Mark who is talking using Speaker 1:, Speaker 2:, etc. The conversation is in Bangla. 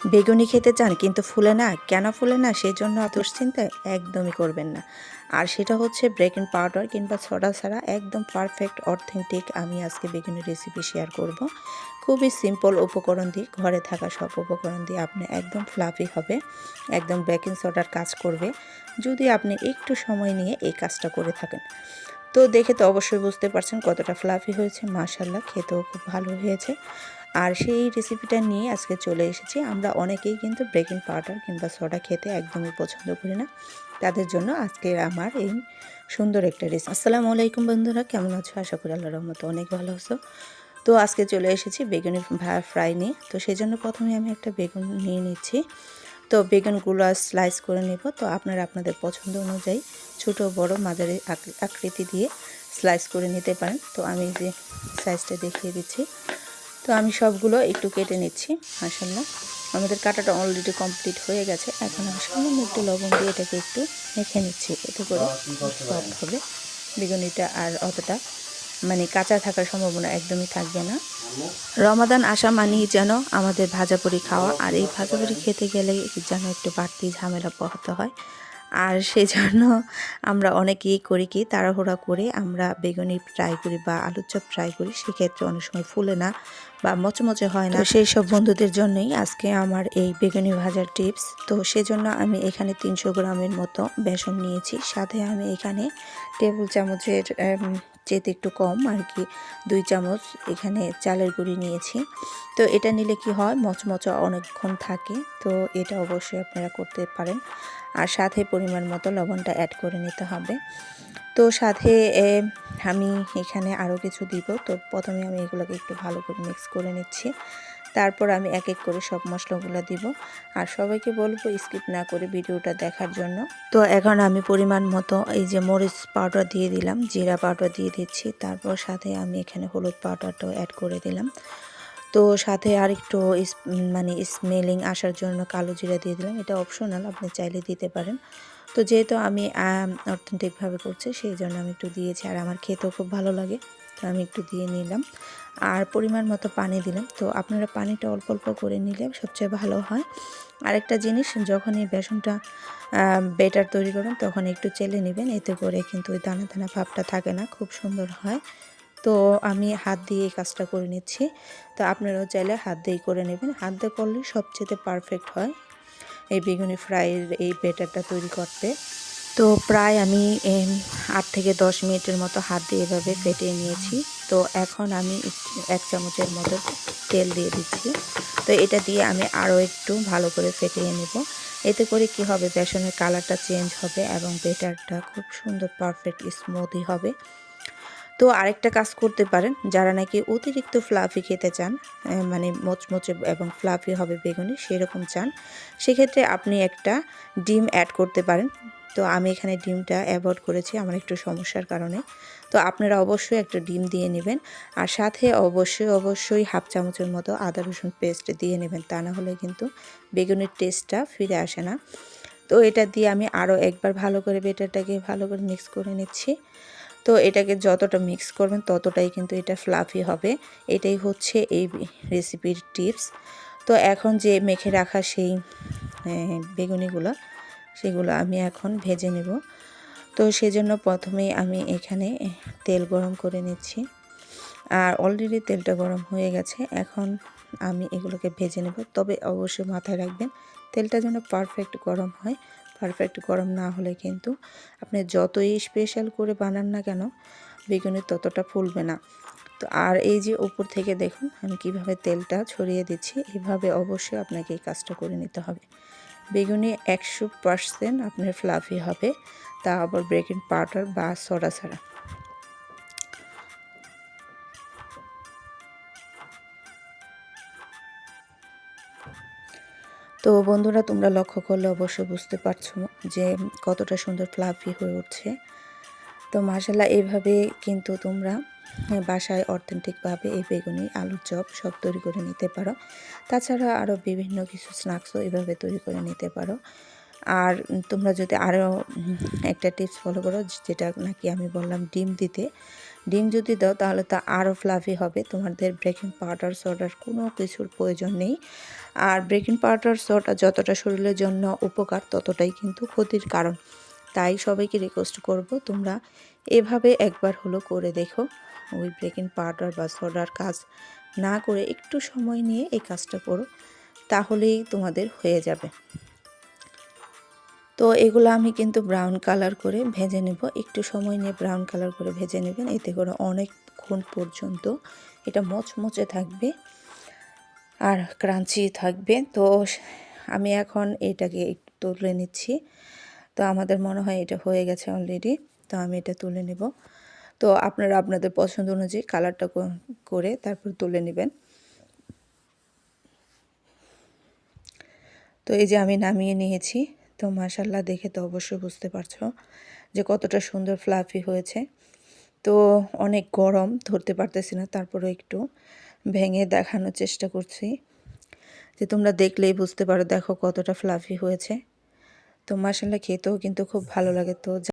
Speaker 1: বেগুনি খেতে চান কিন্তু ফুলে না, কেন ফুলে না সেই জন্য দুশ্চিন্তা একদমই করবেন না। আর সেটা হচ্ছে ব্রেকিং পাউডার কিংবা সোডা ছাড়া একদম পারফেক্ট অথেন্টিক আমি আজকে বেগুনি রেসিপি শেয়ার করব। খুবই সিম্পল উপকরণ দিয়ে, ঘরে থাকা সব উপকরণ দিয়ে আপনি একদম ফ্লাফি হবে, একদম বেকিং সোডার কাজ করবে। যদি আপনি একটু সময় নিয়ে এই কাজটা করে থাকেন। তো দেখে তো অবশ্যই বুঝতে পারছেন কতটা ফ্লাফি হয়েছে মাশাল্লাহ খেতেও খুব ভালো হয়েছে। আর সেই রেসিপিটা নিয়ে আজকে চলে এসেছি। আমরা অনেকেই কিন্তু বেকিং পাউডার কিংবা সোডা খেতে একদমই পছন্দ করি না। তাদের জন্য আজকে আমার এই সুন্দর একটা রেসিপি আসসালামু আলাইকুম বন্ধুরা, কেমন আছো? আশা করি আল্লাহ রহমত অনেক ভালো আছো। তো আজকে চলে এসেছি বেগুনি ফ্রাই নিয়ে। তো সেই জন্য প্রথমে আমি একটা বেগুন নিয়ে নিচ্ছি। তো বেগুনগুলো স্লাইস করে নেব। তো আপনারা আপনাদের পছন্দ অনুযায়ী ছোট, বড়, মাঝারি আকৃতি দিয়ে স্লাইস করে নিতে পারেন। তো আমি যে সাইজটা দেখিয়ে দিচ্ছি তো আমি সবগুলো একটু কেটে নিচ্ছি মাসাল্লাহ আমাদের কাটাটা অলরেডি কমপ্লিট হয়ে গেছে। এখন আমি সামান্য একটু লবণ দিয়ে এটাকে একটু মেখে নিচ্ছি। এতে করে সফট হবে। বেগুনিটা আর অতটা মানে কাঁচা থাকার সম্ভাবনা একদমই থাকবে না। রমাদান আসা মানেই যেন আমাদের ভাজাপুরি খাওয়া। আর এই ভাজাপুরি খেতে গেলে যেন একটু বাড়তি ঝামেলা পোহাতে হয়। আর সেজন্য আমরা অনেকেই করি কি তাড়াহুড়া করে আমরা বেগুনি ফ্রাই করি বা আলুর চপ ফ্রাই করি, সেক্ষেত্রে অনেক সময় ফুলে না বা মচমচে হয় না। সেই সব বন্ধুদের জন্যই আজকে আমার এই বেগুনি ভাজার টিপস তো সেজন্য আমি এখানে তিনশো গ্রামের মতো বেসন নিয়েছি। সাথে আমি এখানে টেবিল চামচের চেতে একটু কম আর কি। দুই চামচ এখানে চালের গুঁড়ি নিয়েছি। তো এটা নিলে কি হয়, মচমচা অনেকক্ষণ থাকে। তো এটা অবশ্যই আপনারা করতে পারেন। আর সাথে পরিমাণ মতো লবণটা অ্যাড করে নিতে হবে। তো সাথে আমি এখানে আরও কিছু দিব। তো প্রথমে আমি এগুলোকে একটু ভালো করে মিক্স করে নিচ্ছি। তারপর আমি এক এক করে সব মশলাগুলো দিব। আর সবাইকে বলব স্কিপ না করে ভিডিওটা দেখার জন্য। তো এখন আমি পরিমাণ মতো এই যে মরিচ পাউডার দিয়ে দিলাম, জিরা পাউডার দিয়ে দিচ্ছি। তারপর সাথে আমি এখানে হলুদ পাউডারটাও অ্যাড করে দিলাম। তো সাথে আর একটু মানে স্মেলিং আসার জন্য কালো জিরা দিয়ে দিলাম। এটা অপশনাল আপনি চাইলে দিতে পারেন। তো যেহেতু আমি অর্থনৈতিকভাবে করছি, সেই জন্য আমি একটু দিয়েছি। আর আমার খেতেও খুব ভালো লাগে। তো আমি একটু দিয়ে নিলাম। আর পরিমাণ মতো পানি দিলাম। তো আপনারা পানিটা অল্প অল্প করে নিলে সবচেয়ে ভালো হয়। আরেকটা জিনিস, যখন এই বেসনটা বেটার তৈরি করবেন, তখন একটু চেলে নেবেন। এতে করে কিন্তু ওই দানা দানা ভাবটা থাকে না, খুব সুন্দর হয়। তো আমি হাত দিয়ে এই কাজটা করে নিচ্ছি। তো আপনারাও চাইলে হাত দিয়েই করে নেবেন। হাত দিয়ে করলে সবচেয়ে পারফেক্ট হয় এই বেগুনি ফ্রাইয়ের এই বেটারটা তৈরি করতে। তো প্রায় আমি আট থেকে দশ মিনিটের মতো হাত দিয়ে এভাবে ফেটিয়ে নিয়েছি। তো এখন আমি এক চামচের মতো তেল দিয়ে দিচ্ছি। তো এটা দিয়ে আমি আরও একটু ভালো করে ফেটিয়ে নেব। এতে করে কি হবে, বেসনের কালারটা চেঞ্জ হবে এবং বেটারটা খুব সুন্দর পারফেক্ট স্মুথই হবে। তো আরেকটা কাজ করতে পারেন, যারা নাকি অতিরিক্ত ফ্লাফি খেতে চান মানে মোচমোচে এবং ফ্লাফি হবে বেগুনি, সেরকম চান, সেক্ষেত্রে আপনি একটা ডিম অ্যাড করতে পারেন। তো আমি এখানে ডিমটা অ্যাভয়েড করেছি আমার একটু সমস্যার কারণে। তো আপনারা অবশ্যই একটা ডিম দিয়ে নেবেন আর সাথে অবশ্যই অবশ্যই হাফ চামচের মতো আদা রসুন পেস্ট দিয়ে নেবেন। তা না হলে কিন্তু বেগুনের টেস্টটা ফিরে আসে না। তো এটা দিয়ে আমি আরও একবার ভালো করে বেটারটাকে ভালো করে মিক্স করে নিচ্ছি। তো এটাকে যতটা মিক্স করবেন ততটাই কিন্তু এটা ফ্লাফি হবে। এটাই হচ্ছে এই রেসিপির টিপস। তো এখন যে মেখে রাখা সেই বেগুনিগুলো সেগুলো আমি এখন ভেজে নেব। তো সেজন্য প্রথমেই আমি এখানে তেল গরম করে নিচ্ছি। আর অলরেডি তেলটা গরম হয়ে গেছে, এখন আমি এগুলোকে ভেজে নেব। তবে অবশ্যই মাথায় রাখবেন, তেলটা যেন পারফেক্ট গরম হয়। পারফেক্ট গরম না হলে কিন্তু আপনি যতই স্পেশাল করে বানান না কেন, বেগুনি ততটা ফুলবে না। তো আর এই যে উপর থেকে দেখুন, আমি কীভাবে তেলটা ছড়িয়ে দিচ্ছি, এভাবে অবশ্যই আপনাকে এই কাজটা করে নিতে হবে। বেগুনি একশো পার্সেন্ট আপনার ফ্লাফি হবে। তা আবার ব্রেকিং পাউডার বা সরা ছাড়া। তো বন্ধুরা, তোমরা লক্ষ্য করলে অবশ্যই বুঝতে পারছ যে কতটা সুন্দর ফ্লাফি হয়ে উঠছে। তো মাসাল্লাহ এইভাবে কিন্তু তোমরা বাসায় অর্থেন্টিকভাবে এই বেগুনি, আলুর চপ সব তৈরি করে নিতে পারো। তাছাড়া আরও বিভিন্ন কিছু স্ন্যাক্সও এভাবে তৈরি করে নিতে পারো। আর তোমরা যদি আরও একটা টিপস ফলো করো, যেটা নাকি আমি বললাম ডিম দিতে। ডিম যদি দাও তাহলে তা আরও ফ্লাফি হবে, তোমাদের ব্রেকিং পাউডার সোডার কোনো কিছুর প্রয়োজন নেই। আর ব্রেকিং পাউডার সোডা যতটা শরীরের জন্য উপকার ততটাই কিন্তু ক্ষতির কারণ। তাই সবাইকে রিকোয়েস্ট করব তোমরা এভাবে একবার হলো করে দেখো। ওই ব্রেকিং পাউডার বা সোডার কাজ না করে একটু সময় নিয়ে এই কাজটা করো, তাহলেই তোমাদের হয়ে যাবে। তো এগুলো আমি কিন্তু ব্রাউন কালার করে ভেজে নেব। একটু সময় নিয়ে ব্রাউন কালার করে ভেজে নেবেন। এতে করে অনেকক্ষণ পর্যন্ত এটা মচমচে থাকবে আর ক্রাঞ্চি থাকবে। তো আমি এখন এটাকে একটু তুলে নিচ্ছি। তো আমাদের মনে হয় এটা হয়ে গেছে অলরেডি তো আমি এটা তুলে নেব। তো আপনারা আপনাদের পছন্দ অনুযায়ী কালারটা করে তারপর তুলে নেবেন। তো এই যে আমি নামিয়ে নিয়েছি। তো মাশাল্লাহ দেখে তো অবশ্যই বুঝতে পারছ যে কতটা সুন্দর ফ্লাফি হয়েছে। তো অনেক গরম, ধরতে পারতেছি না তারপরে একটু ভেঙে দেখানোর চেষ্টা করছি। যে তোমরা দেখলেই বুঝতে পারো, দেখো কতটা ফ্লাফি হয়েছে। তো মাসাল্লাহ খেতেও কিন্তু খুব ভালো লাগে। তো